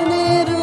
Agneru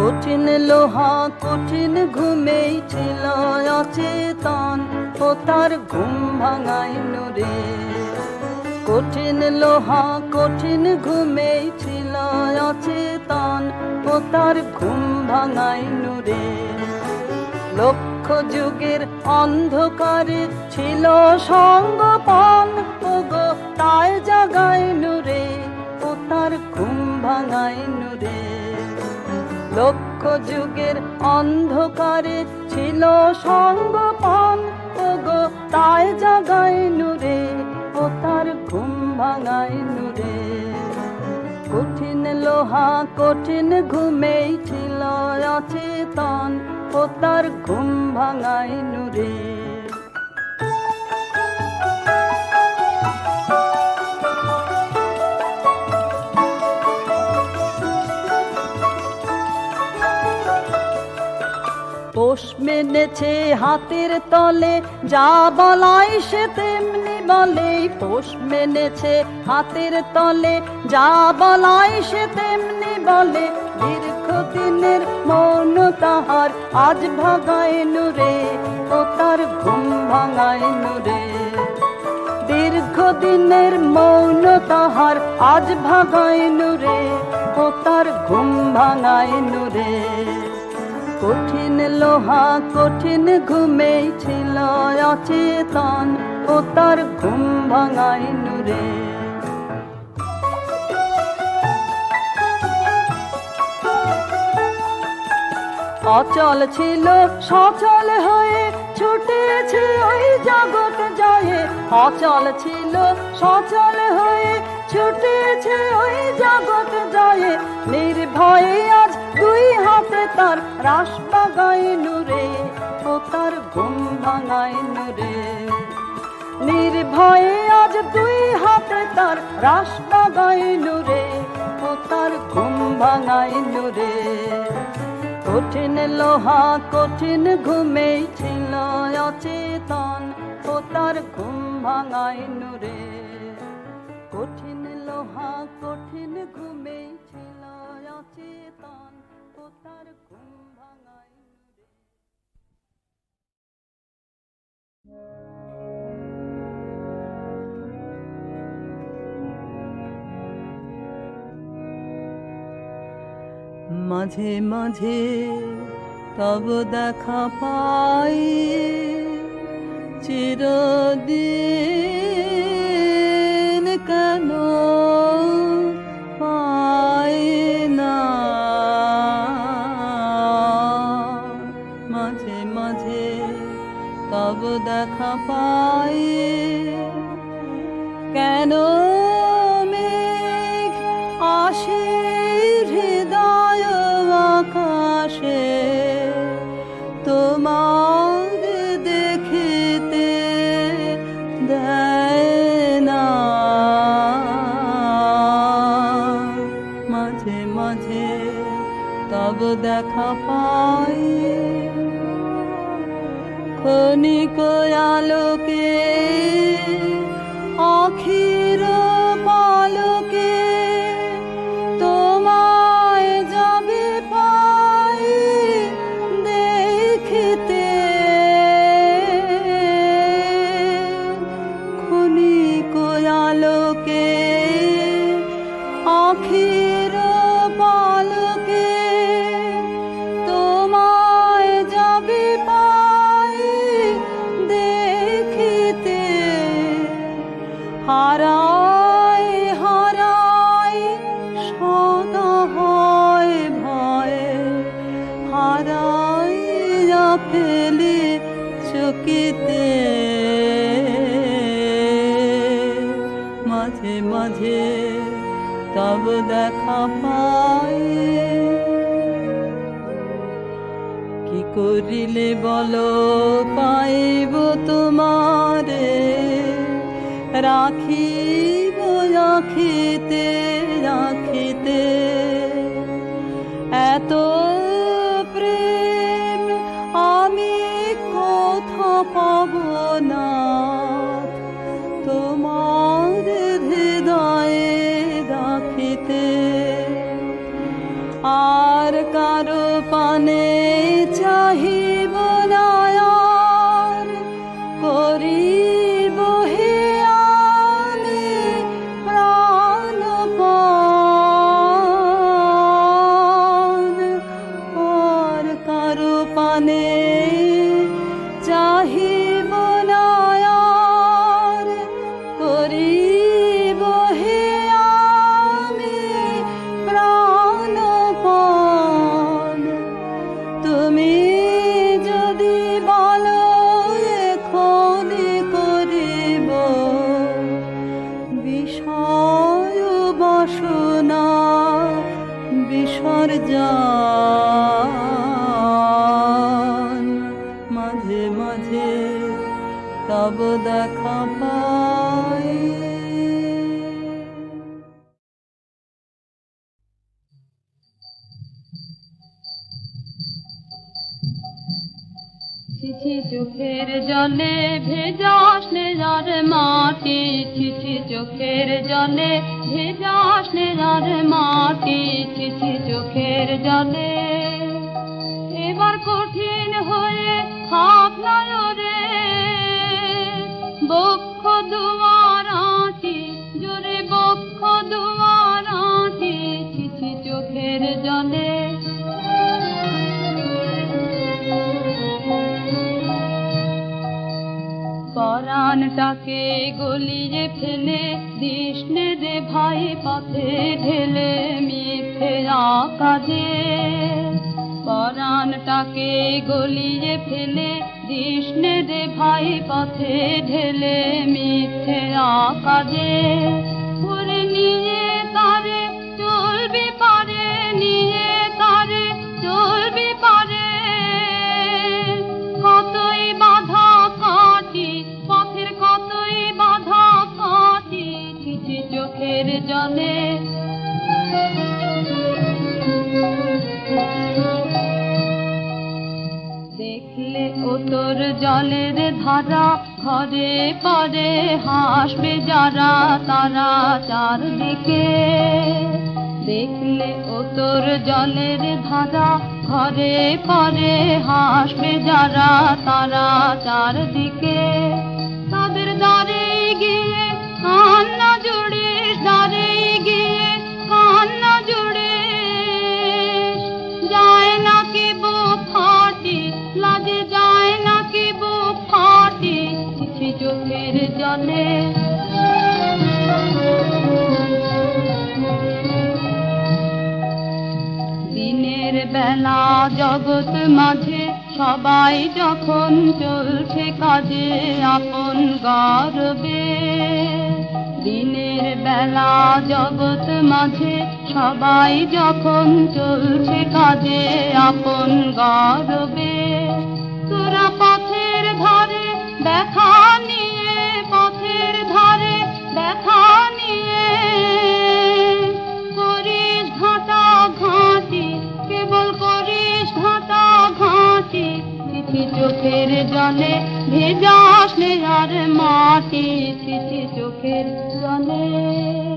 কঠিন লোহা, কঠিন ঘুমেই ছিল অচেতন ও তার ঘুম ভাঙাই নুরে। কঠিন লোহা, কঠিন ঘুমেই ছিল অচেতন ও তার ঘুম ভাঙাই নুরে। লক্ষ যুগের অন্ধকারে ছিল সঙ্গপান ও গো তাই জাগাই নুরে ও তার ঘুম ভাঙাই নুরে। লক্ষ যুগের অন্ধকারে ছিল সঙ্গপান। ও গো তাই জাগাই নুরে, ও তার ঘুম ভাঙাই নুরে। কঠিন লোহা, কঠিন ঘুমেই ছিল অচেতন, ও তার ঘুম ভাঙাই নুরে। মেনেছে হাতের তলে, যা বলাই সে তেমনি বলে। পোষ মেনেছে হাতের তলে, যা বলাই সে তেমনি বলে। দীর্ঘদিনের মৌন তাহার আজ ভাগায় নুরে, ও তার ঘুম ভাঙায় নুরে। দীর্ঘদিনের মৌন তাহার আজ ভাগায় নুরে, ও তার ঘুম ভাঙায় নুরে। কঠিন লোহা, কঠিন ঘুমেই ছিল অচেতন ও তার ঘুম ভাঙায় নুরে। অচল ছিল, সচল হয়ে ছুটে ছুটেছে ওই জগৎ জয়ে। অচল ছিল, সচল হয়ে ছুটেছে ওই জগৎ জয়ে। নির্ভয়ে আজ দুই হাতে তার রাস বাগায় নুরে ও তার ঘুম ভাঙায় নুরে নির্ভয়ে আজ দুই হাতে তার রাস বাগায় নুরে ও তার ঘুম ভাঙায় নুরে কঠিন লোহা কঠিন ঘুমেই ছিল অচেতন ও তার ঘুম ভাঙায় নুরে কঠিন লোহা কঠিন ঘুমেই ছিল অচেতন। মাঝে মাঝে তব দেখা পাই চিরদিন তব দেখা পাই। কেন মেঘ আসে হৃদয় আকাশে? তোমার দেখিতে দেয় না। মাঝে মাঝে তব দেখা পাই। ক্ষণিক আলোকে রাখিব রাখিতে রাখিতে। মাটি চিঠি চোখের জলে। এবার কঠিন হয়ে হাত নয়রে পরাণটাকে গলিয়ে ফেলে, কৃষ্ণে দে ভাই পথে ঢেলে মিথ্যে কাজে পরাণটাকে গলিয়ে ফেলে, কৃষ্ণে দে ভাই পথে ঢেলে মিথ্যে আকাজে ঘরে পদে হাসবে যারা, তারা চারদিকে। দেখলে ও তোর জলের ধারা ঘরে পরে হাসবে যারা, তারা চারদিকে। তাদের দ্বারে গিয়ে চোখের দিনের বেলা জগৎ মাঝে সবাই যখন চলছে কাজে আপন গর্বে। দিনের বেলা জগৎ মাঝে সবাই যখন চলছে কাজে আপন গর্বে। দেখা নিয়ে ঘাটা কেবল করিস ঘাটা ঘাঁটি চিঠি চোখের জলে ভেজাস আর মাটি চিঠি চোখের জলে।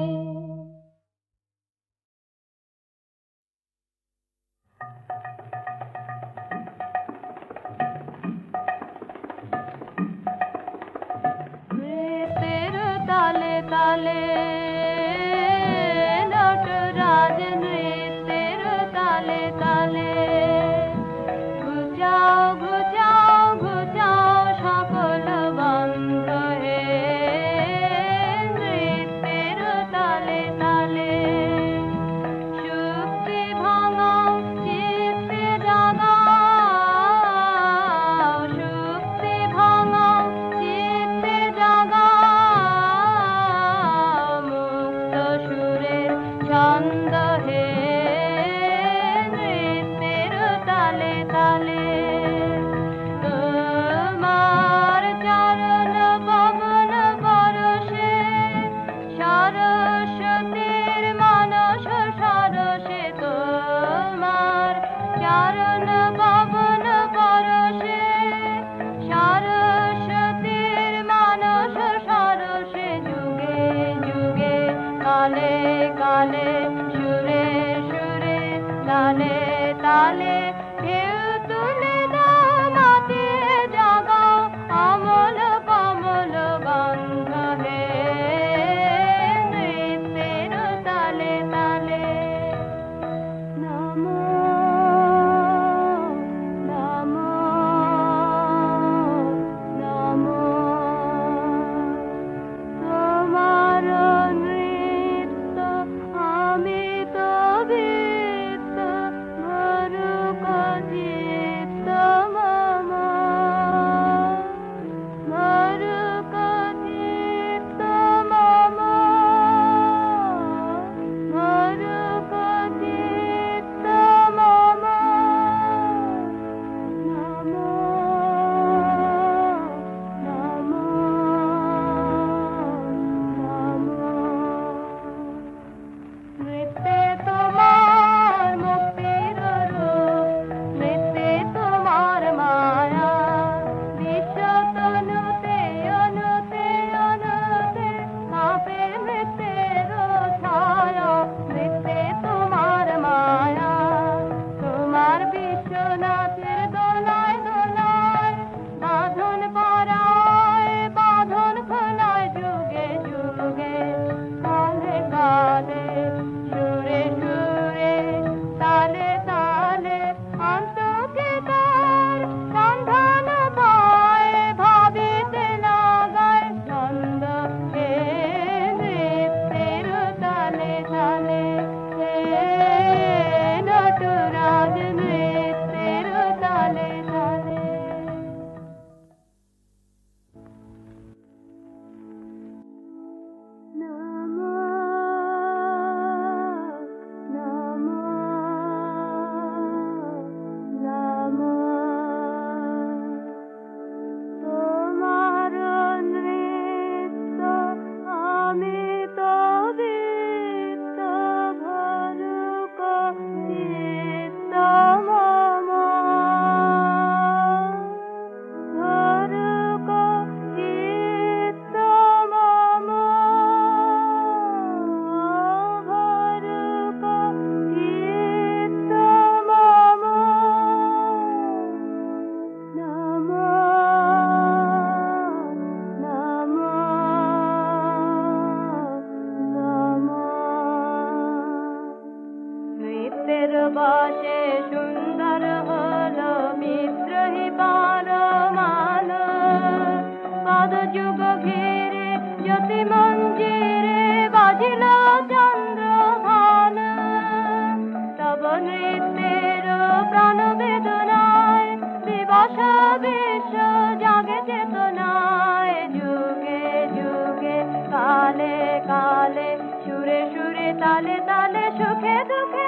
তালে তালে সুখে দুঃখে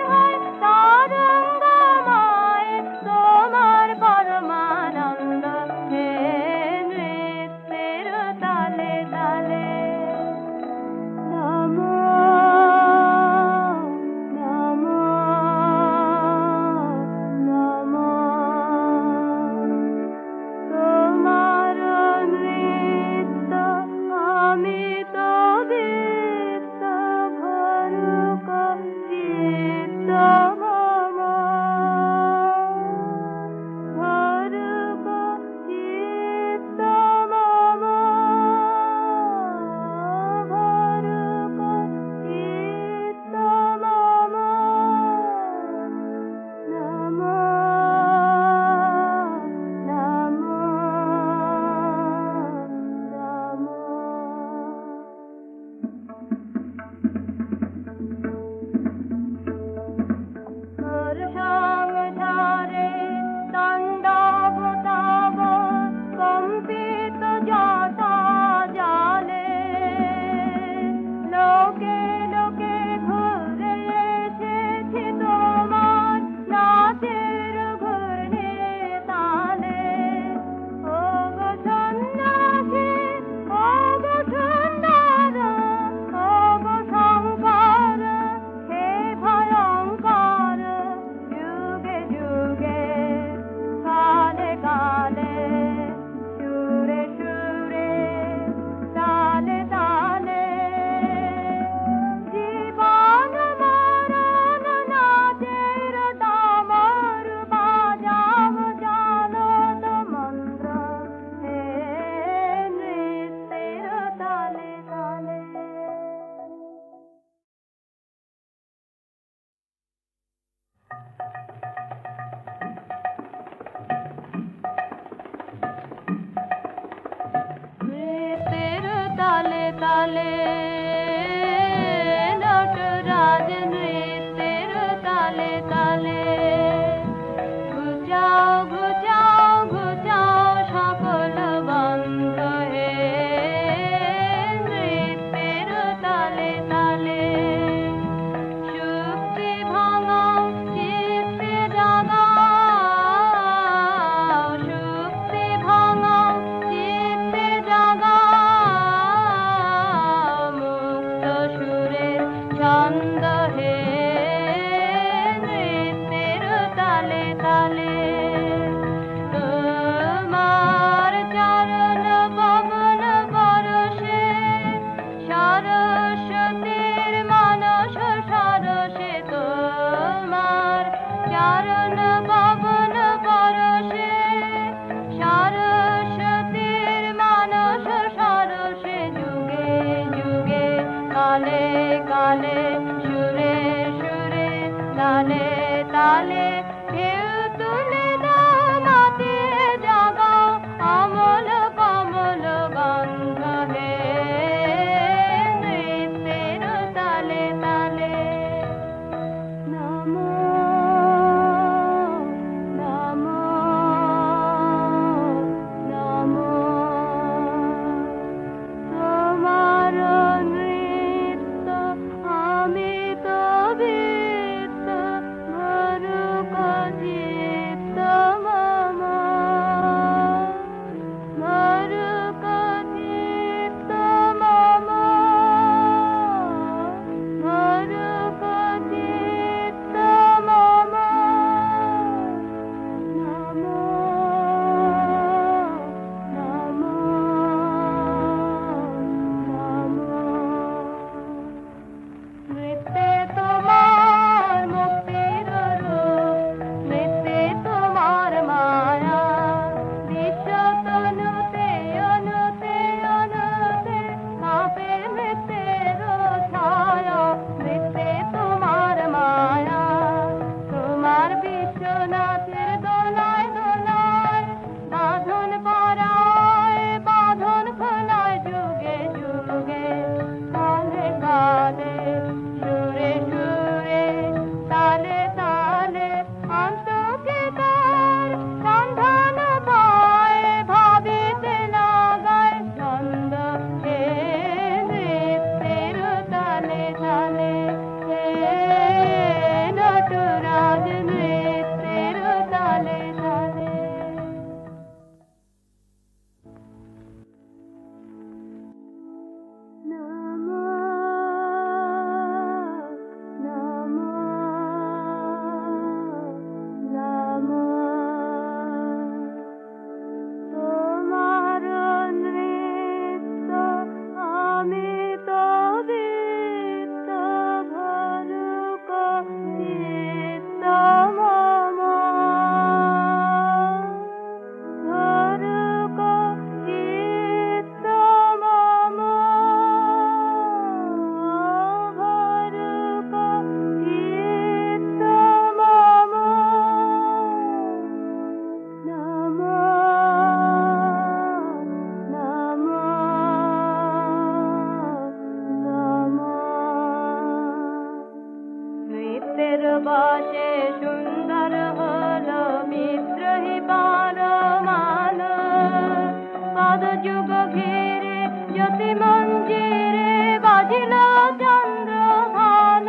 জ্যোতি মঞ্জিরে বাজিল চন্দ্রভান,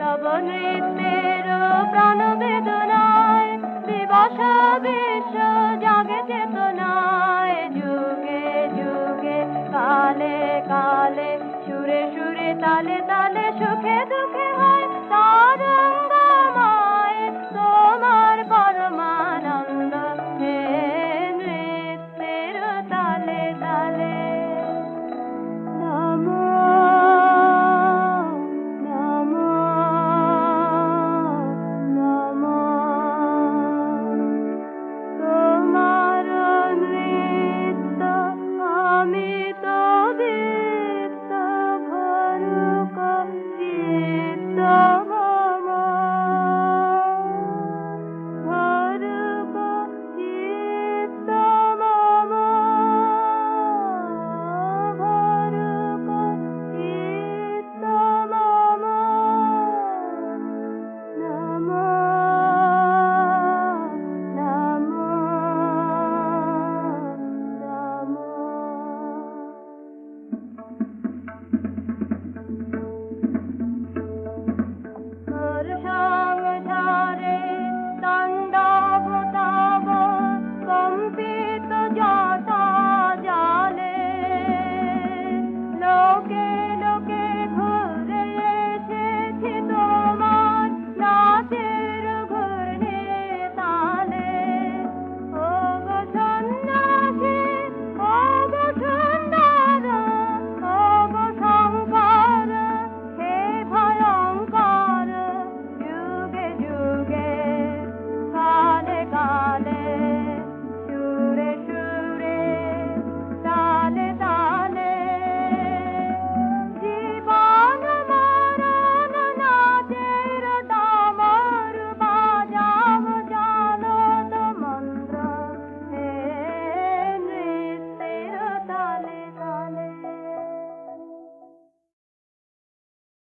তব নৃত্যের প্রাণ বেদনায়, বিবাস বিশ্ব জাগে চেতনায়। যুগে যুগে কালে কালে, সুরে সুরে তালে